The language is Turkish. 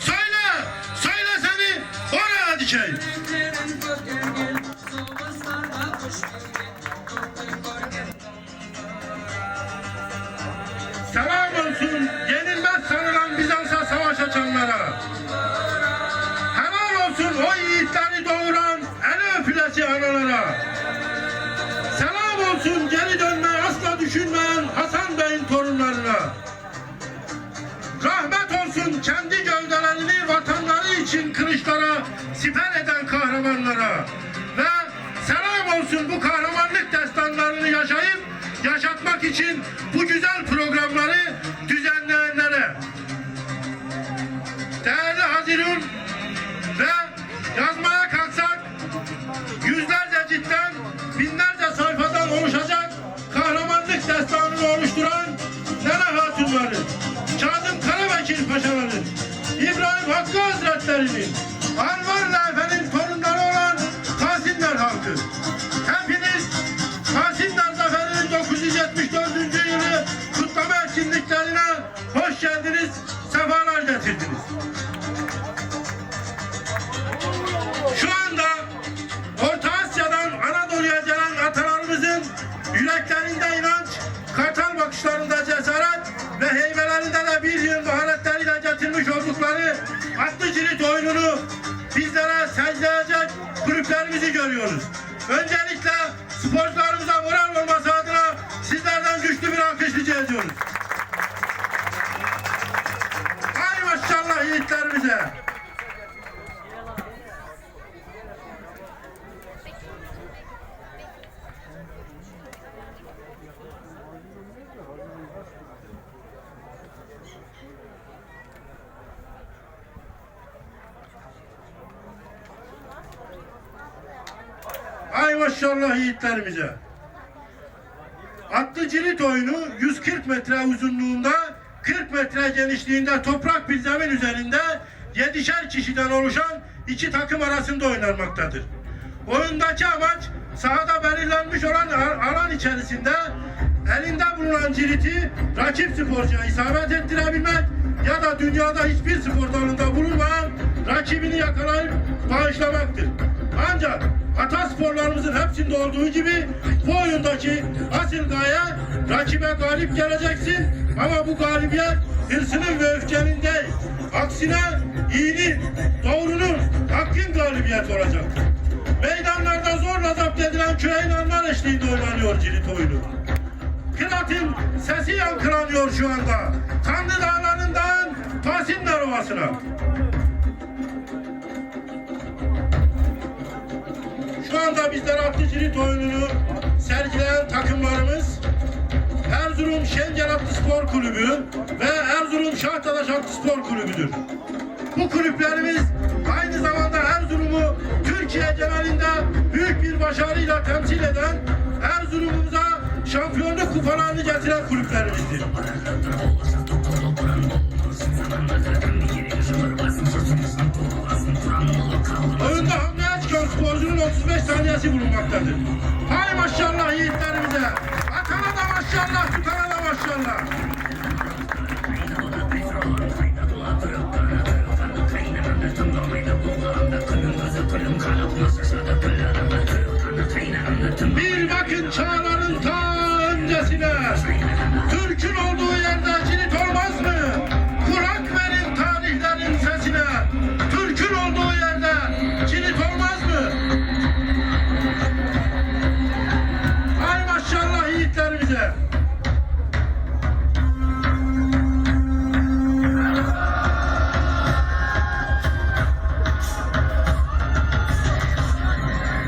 Söyle, söyle seni oraya dikeyim. Selam olsun yenilmez sanılan Bizans'a savaş açanlara. Helal olsun o yiğitleri doğuran el öpülesi analara. Kılıçlara siper eden kahramanlara. Ve selam olsun bu kahramanlık destanlarını yaşayıp yaşatmak için bu güzel programları düzenleyenlere. Değerli Hazirun ve yazmaya kalksak yüzlerce cidden binlerce sayfadan oluşacak kahramanlık destanını oluşturan Nene Hatunları, Kazım Karabekir Paşaları, İbrahim Hakkı Hazretleri'nin, Anvar Efe'nin torunları olan Kasimler halkı. Hepiniz Kasimler Zaferi'nin 974. yılı kutlama etkinliklerine hoş geldiniz, sefalar getirdiniz. Şu anda Orta Asya'dan Anadolu'ya gelen atalarımızın yüreklerinde inanç, kartal bakışlarında cesaret ve heybelerinde de bir yıl maharetleriyle görüyoruz. Öncelikle sporcularımıza moral olması adına sizlerden güçlü bir alkış rica ediyoruz. Hay maşallah yiğitlerimize. Maşallah yiğitlerimize. Atlı cirit oyunu 140 metre uzunluğunda 40 metre genişliğinde toprak bir zemin üzerinde 7'şer kişiden oluşan iki takım arasında oynanmaktadır. Oyundaki amaç sahada belirlenmiş olan alan içerisinde elinde bulunan ciriti rakip sporcuya isabet ettirebilmek ya da dünyada hiçbir spor dalında bulunmayan rakibini yakalayıp bağışlamaktır. Ancak atasporlarımızın hepsinde olduğu gibi bu oyundaki asıl gaye rakibe galip geleceksin ama bu galibiyet hırsının ve öfkenin değil. Aksine iyinin, doğrunun, hakkın galibiyeti olacaktır. Meydanlarda zorla zapt edilen köy inanlar eşliğinde oynanıyor cirit oyunu. Kırat'ın sesi yankılanıyor şu anda. Tanrı dağlarından Tasinler Ovası'na. Anda bizler atlı cirit oyununu sergileyen takımlarımız Erzurum Şengel Atlı Spor Kulübü ve Erzurum Şahtadaş Atlı Spor Kulübü'dür. Bu kulüplerimiz aynı zamanda Erzurum'u Türkiye genelinde büyük bir başarıyla temsil eden Erzurum'umuza şampiyonluk kupalarını getiren kulüplerimizdir. 35 saniyesi bulunmaktadır. Hay maşallah yiğitlerimize. Atana da maşallah, tutana da maşallah. Bir bakın çağların ta öncesine. Türk'ün olduğu